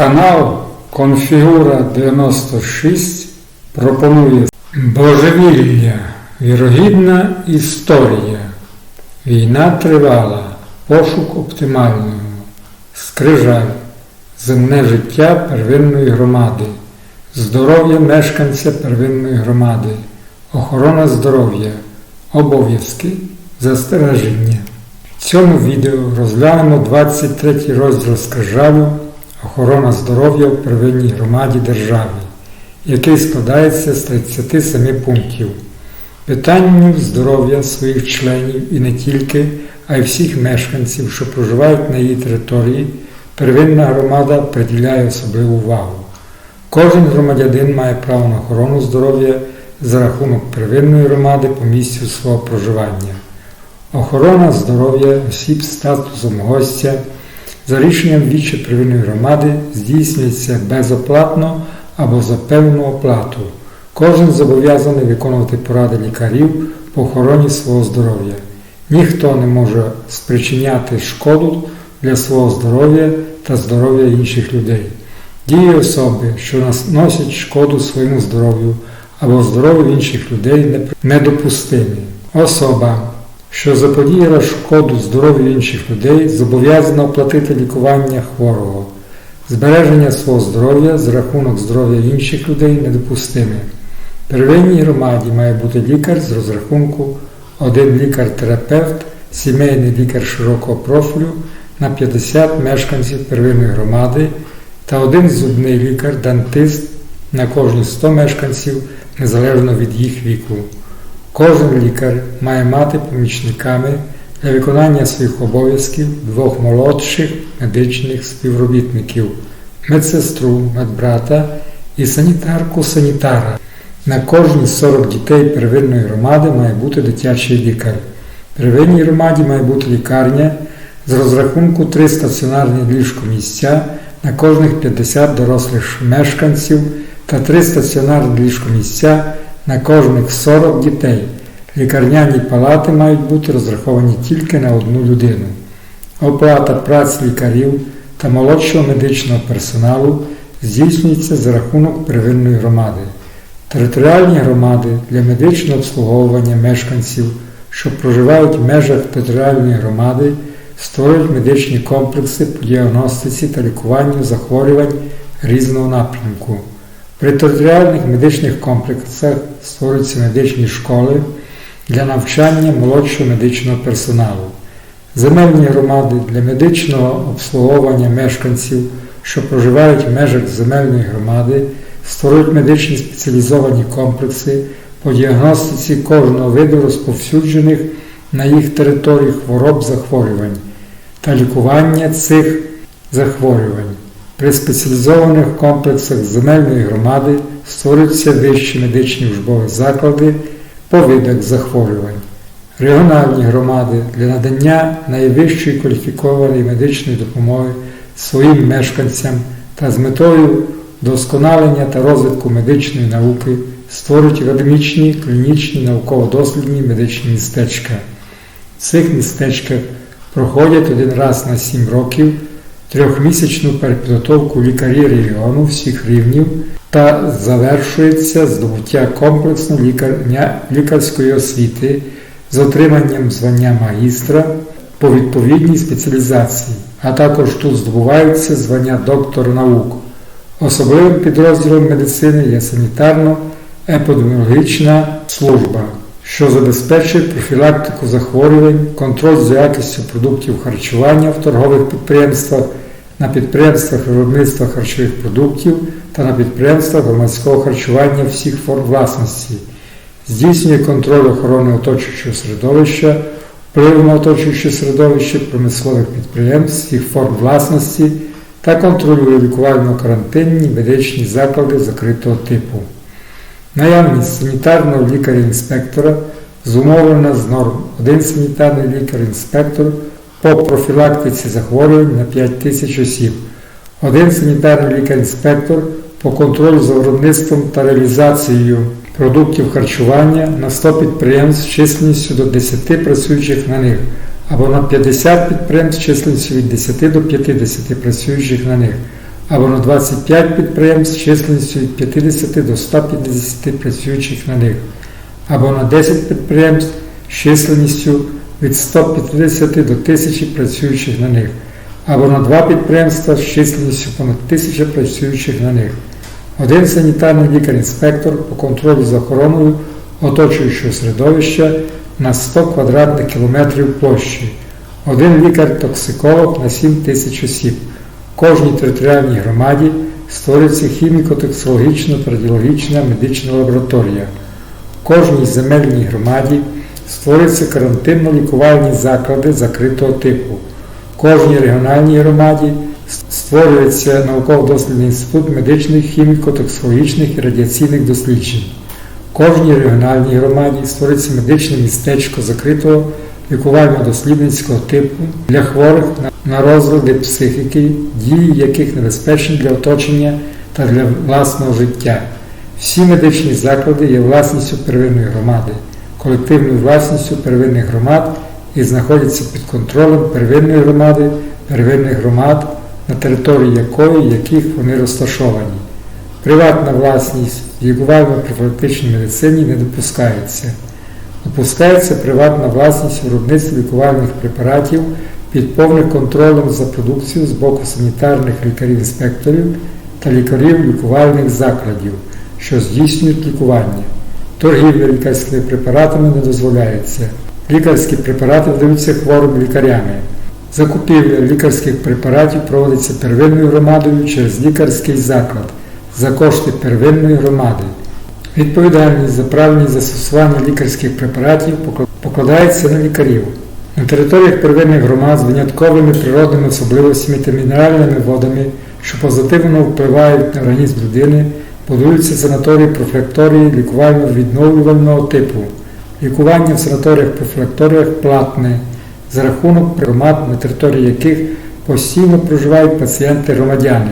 Канал Конфігура 96 пропонує Божевілля, вірогідна історія. Війна тривала, пошук оптимального, скрижаль, земне життя первинної громади, здоров'я мешканця первинної громади, охорона здоров'я, обов'язки, застереження. В цьому відео розглянемо 23 розділ скрижалю Охорона здоров'я в первинній громаді держави, який складається з 37 пунктів. Питанню здоров'я своїх членів і не тільки, а й всіх мешканців, що проживають на її території, первинна громада приділяє особливу увагу. Кожен громадянин має право на охорону здоров'я за рахунок первинної громади по місцю свого проживання. Охорона здоров'я осіб статусом гостя за рішенням вічі первинної громади здійснюється безоплатно або за певну оплату. Кожен зобов'язаний виконувати поради лікарів по охороні свого здоров'я. Ніхто не може спричиняти шкоду для свого здоров'я та здоров'я інших людей. Дії особи, що наносять шкоду своєму здоров'ю або здоров'ю інших людей, недопустимі. Особа, що заподіяла шкоду здоров'ю інших людей, зобов'язана оплатити лікування хворого. Збереження свого здоров'я за рахунок здоров'я інших людей недопустиме. В первинній громаді має бути лікар з розрахунку, один лікар-терапевт, сімейний лікар широкого профілю на 50 мешканців первинної громади та один зубний лікар-дантист на кожні 100 мешканців незалежно від їх віку. Кожен лікар має мати помічниками для виконання своїх обов'язків двох молодших медичних співробітників, медсестру, медбрата і санітарку-санітара. На кожні 40 дітей первинної громади має бути дитячий лікар. В первинній громаді має бути лікарня з розрахунку 3 стаціонарні ліжкомісця на кожних 50 дорослих мешканців та 3 стаціонарні ліжкомісця на кожних 40 дітей. Лікарняні палати мають бути розраховані тільки на одну людину. Оплата праці лікарів та молодшого медичного персоналу здійснюється за рахунок первинної громади. Територіальні громади для медичного обслуговування мешканців, що проживають в межах територіальної громади, створюють медичні комплекси по діагностиці та лікуванню захворювань різного напрямку. При територіальних медичних комплексах створюються медичні школи для навчання молодшого медичного персоналу, земельні громади для медичного обслуговування мешканців, що проживають в межах земельної громади, створюють медичні спеціалізовані комплекси по діагностиці кожного виду розповсюджених на їх території хвороб захворювань та лікування цих захворювань. При спеціалізованих комплексах земельної громади створюються вищі медичні учбові заклади по захворювань, регіональні громади для надання найвищої кваліфікованої медичної допомоги своїм мешканцям та з метою досконалення та розвитку медичної науки створюють академічні, клінічні, науково-дослідні медичні містечка. В цих містечках проходять один раз на 7 років трьохмісячну перепідготовку лікарів регіону всіх рівнів та завершується здобуття комплексної лікарської освіти з отриманням звання магістра по відповідній спеціалізації, а також тут здобуваються звання доктора наук. Особливим підрозділом медицини є санітарно-епідеміологічна служба, що забезпечує профілактику захворювань, контроль за якістю продуктів харчування в торгових підприємствах, на підприємствах виробництва харчових продуктів та на підприємствах громадського харчування всіх форм власності, здійснює контроль охорони оточуючого середовища, впливу на оточуюче середовище промислових підприємств всіх форм власності та контролює лікувально-карантинні медичні заклади закритого типу. Наявність санітарного лікаря-інспектора зумовлена з норм. Один санітарний лікар-інспектор по профілактиці захворювань на 5 тисяч осіб, один санітарний лікар-інспектор по контролю за виробництвом та реалізацією продуктів харчування на 100 підприємств з численністю до 10 працюючих на них, або на 50 підприємств з численністю від 10 до 50 працюючих на них, 25 підприємств з численністю від 50 до 150 працюючих на них, або на 10 підприємств з численністю від 150 до 1000 працюючих на них, або на 2 підприємства з численністю понад 1000 працюючих на них. Один санітарний лікар-інспектор по контролю за охороною оточуючого середовища на 100 квадратних кілометрів площі, один лікар-токсиколог на 7 тисяч осіб. Кожній територіальній громаді створюється хіміко-токсикологічна та радіологічна медична лабораторія. В кожній земельній громаді створюються карантинно-лікувальні заклади закритого типу. В кожній регіональній громаді створюється науково-дослідний інститут медичних, хіміко-токсикологічних і радіаційних досліджень. В кожній регіональній громаді створюється медичне містечко закритого лікувально-дослідницького типу для хворих на розлади психіки, дії яких небезпечні для оточення та для власного життя. Всі медичні заклади є власністю первинної громади, колективною власністю первинних громад і знаходяться під контролем первинної громади, первинних громад, на території якої яких вони розташовані. Приватна власність в лікувально-профілактичній медицині не допускається. Допускається приватна власність виробництва лікувальних препаратів під повним контролем за продукцією з боку санітарних лікарів-інспекторів та лікарів лікувальних закладів, що здійснюють лікування. Торгівля лікарськими препаратами не дозволяється. Лікарські препарати видаються хворим лікарями. Закупівля лікарських препаратів проводиться первинною громадою через лікарський заклад за кошти первинної громади. Відповідальність за правильність застосування лікарських препаратів покладається на лікарів. На територіях первинних громад з винятковими природними особливостями та мінеральними водами, що позитивно впливають на організм людини, будуються санаторії профілакторії лікувально-відновлювального типу. Лікування в санаторіях-профілакторіях платне за рахунок громад, на території яких постійно проживають пацієнти-громадяни,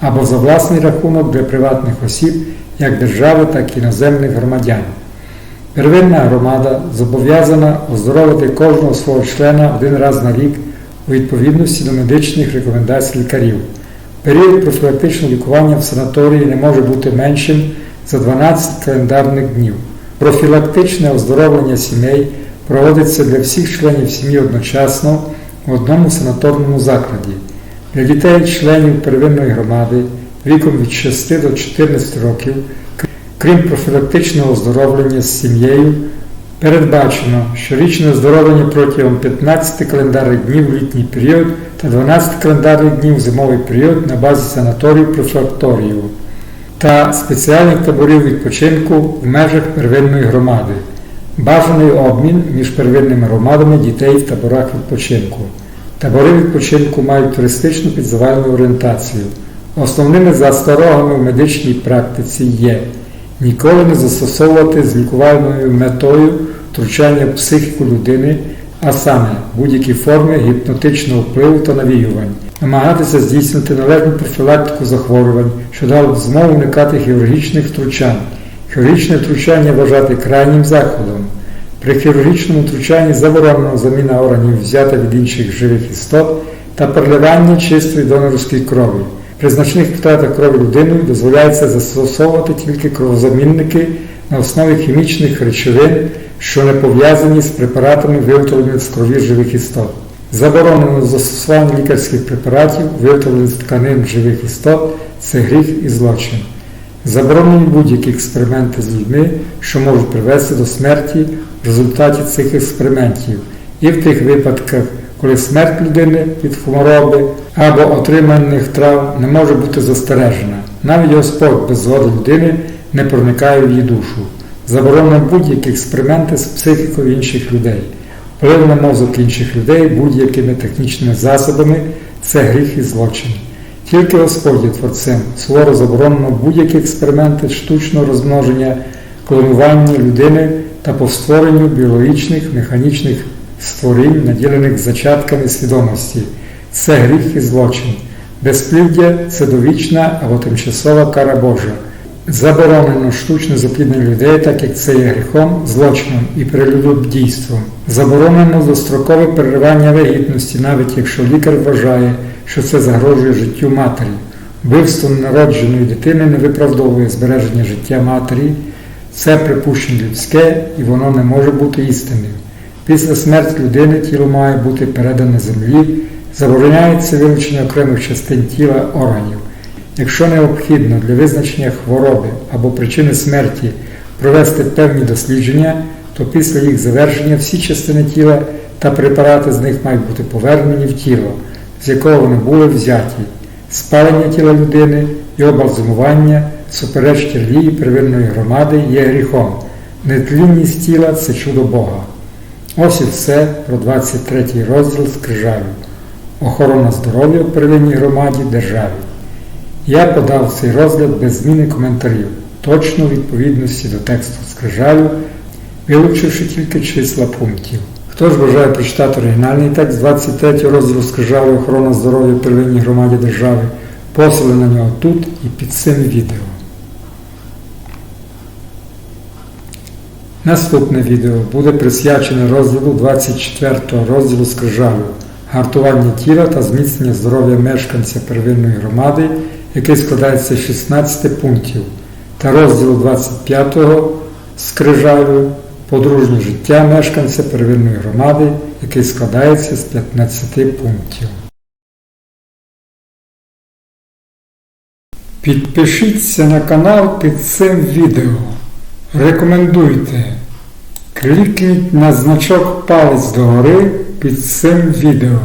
або за власний рахунок для приватних осіб як держави, так і іноземних громадян. Первинна громада зобов'язана оздоровити кожного свого члена один раз на рік у відповідності до медичних рекомендацій лікарів. Період профілактичного лікування в санаторії не може бути меншим за 12 календарних днів. Профілактичне оздоровлення сімей проводиться для всіх членів сім'ї одночасно в одному санаторному закладі. Для дітей-членів первинної громади віком від 6 до 14 років, крім профілактичного оздоровлення з сім'єю, передбачено щорічне оздоровлення протягом 15 календарних днів в літній період та 12 календарних днів в зимовий період на базі санаторію профілакторію та спеціальних таборів відпочинку в межах первинної громади. Бажаний обмін між первинними громадами дітей в таборах відпочинку. Табори відпочинку мають туристичну підзавальну орієнтацію. Основними засторогами в медичній практиці є ніколи не застосовувати з лікувальною метою втручання в психіку людини, а саме будь-які форми гіпнотичного впливу та навіювань, намагатися здійснити належну профілактику захворювань, що дало змогу уникати хірургічних втручань. Хірургічне втручання вважати крайнім заходом. При хірургічному втручанні заборонено заміна органів взята від інших живих істот та переливання чистої донорської крові. При значних втратах крові людиною дозволяється застосовувати тільки кровозамінники на основі хімічних речовин, що не пов'язані з препаратами, виготовленими з крові живих істот. Заборонено застосування лікарських препаратів, виготовлених з тканин живих істот, це гріх і злочин. Заборонені будь-які експерименти з людьми, що можуть привести до смерті в результаті цих експериментів, і в тих випадках, коли смерть людини від хвороби або отриманих трав не може бути застережена. Навіть Господь без згоди людини не проникає в її душу. Заборонено будь-які експерименти з психікою інших людей. Вплив на мозок інших людей будь-якими технічними засобами це гріх і злочин. Тільки Господь є творцем, суворо заборонено будь-які експерименти штучного розмноження, клонування людини та постворенню біологічних, механічних створінь, наділених зачатками свідомості. Це гріх і злочин. Безпліддя це довічна або тимчасова кара Божа. Заборонено штучне запліднення людей, так як це є гріхом, злочином і прелюдодійством. Заборонено дострокове переривання вагітності, навіть якщо лікар вважає, що це загрожує життю матері. Вбивство народженої дитини не виправдовує збереження життя матері. Це припущення людське і воно не може бути істинним. Після смерті людини тіло має бути передане землі, забороняється вилучення окремих частин тіла органів. Якщо необхідно для визначення хвороби або причини смерті провести певні дослідження, то після їх завершення всі частини тіла та препарати з них мають бути повернені в тіло, з якого вони були взяті. Спалення тіла людини, його бальзамування, супереч релігії первинної громади є гріхом. Нетлінність тіла це чудо Бога. Ось і все про 23 розділ скрижалю. Охорона здоров'я в первинній громаді державі. Я подав цей розгляд без зміни коментарів, точно у відповідності до тексту скрижалю, вилучивши тільки числа пунктів. Хто ж бажає прочитати оригінальний текст 23 розділу скрижалю охорона здоров'я в первинній громаді держави, посили на нього тут і під цим відео. Наступне відео буде присвячене розділу 24 розділу скрижалю гартування тіла та зміцнення здоров'я мешканця первинної громади, який складається з 16 пунктів, та розділу 25 скрижалю подружнє життя мешканця первинної громади, який складається з 15 пунктів. Підпишіться на канал під цим відео. Рекомендуйте. Клікніть на значок палець догори під цим відео.